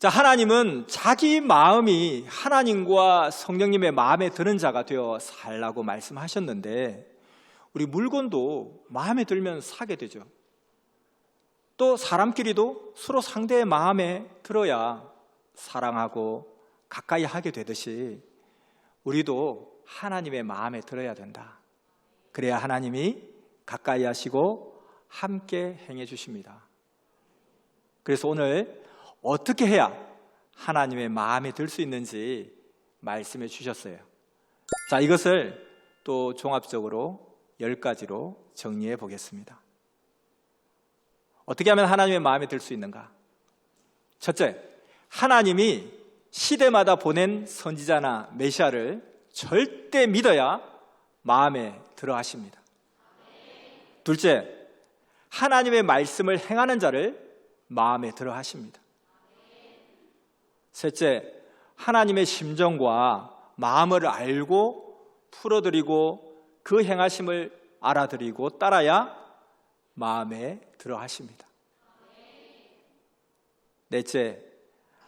자, 하나님은 자기 마음이 하나님과 성령님의 마음에 드는 자가 되어 살라고 말씀하셨는데 우리 물건도 마음에 들면 사게 되죠. 또 사람끼리도 서로 상대의 마음에 들어야 사랑하고 가까이 하게 되듯이 우리도 하나님의 마음에 들어야 된다. 그래야 하나님이 가까이 하시고 함께 행해 주십니다. 그래서 오늘 어떻게 해야 하나님의 마음에 들 수 있는지 말씀해 주셨어요. 자, 이것을 또 종합적으로 열 가지로 정리해 보겠습니다. 어떻게 하면 하나님의 마음에 들 수 있는가? 첫째, 하나님이 시대마다 보낸 선지자나 메시아를 절대 믿어야 마음에 들어 하십니다. 둘째, 하나님의 말씀을 행하는 자를 마음에 들어 하십니다. 셋째, 하나님의 심정과 마음을 알고 풀어드리고 그 행하심을 알아들이고 따라야 마음에 들어 하십니다. 넷째,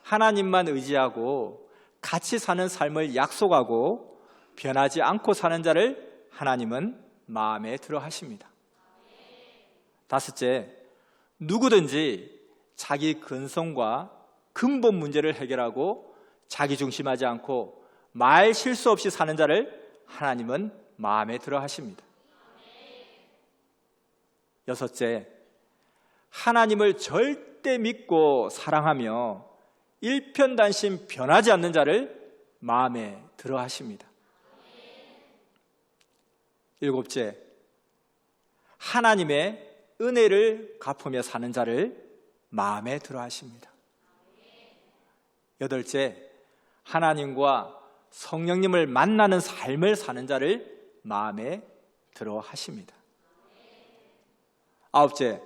하나님만 의지하고 같이 사는 삶을 약속하고 변하지 않고 사는 자를 하나님은 마음에 들어 하십니다. 다섯째, 누구든지 자기 근성과 근본 문제를 해결하고 자기 중심하지 않고 말 실수 없이 사는 자를 하나님은 마음에 들어 하십니다. 여섯째, 하나님을 절대 믿고 사랑하며 일편단심 변하지 않는 자를 마음에 들어 하십니다. 일곱째, 하나님의 은혜를 갚으며 사는 자를 마음에 들어 하십니다. 여덟째, 하나님과 성령님을 만나는 삶을 사는 자를 마음에 들어 하십니다. 아홉째,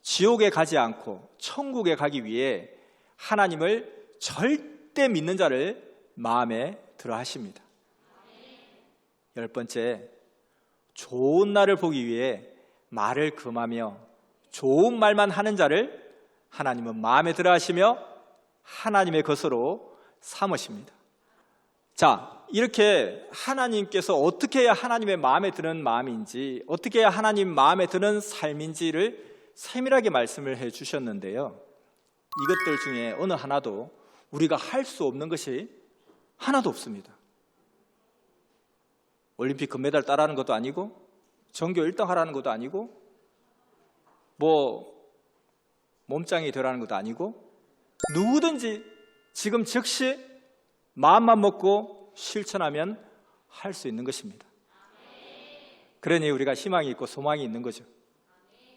지옥에 가지 않고 천국에 가기 위해 하나님을 절대 믿는 자를 마음에 들어 하십니다. 열 번째, 좋은 날을 보기 위해 말을 금하며 좋은 말만 하는 자를 하나님은 마음에 들어 하시며 하나님의 것으로 삼으십니다. 자, 이렇게 하나님께서 어떻게 해야 하나님의 마음에 드는 마음인지, 어떻게 해야 하나님 마음에 드는 삶인지를 세밀하게 말씀을 해 주셨는데요. 이것들 중에 어느 하나도 우리가 할 수 없는 것이 하나도 없습니다. 올림픽 금메달 따라하는 것도 아니고, 전교 1등 하라는 것도 아니고, 뭐, 몸짱이 되라는 것도 아니고, 누구든지 지금 즉시 마음만 먹고 실천하면 할 수 있는 것입니다. 그러니 우리가 희망이 있고 소망이 있는 거죠.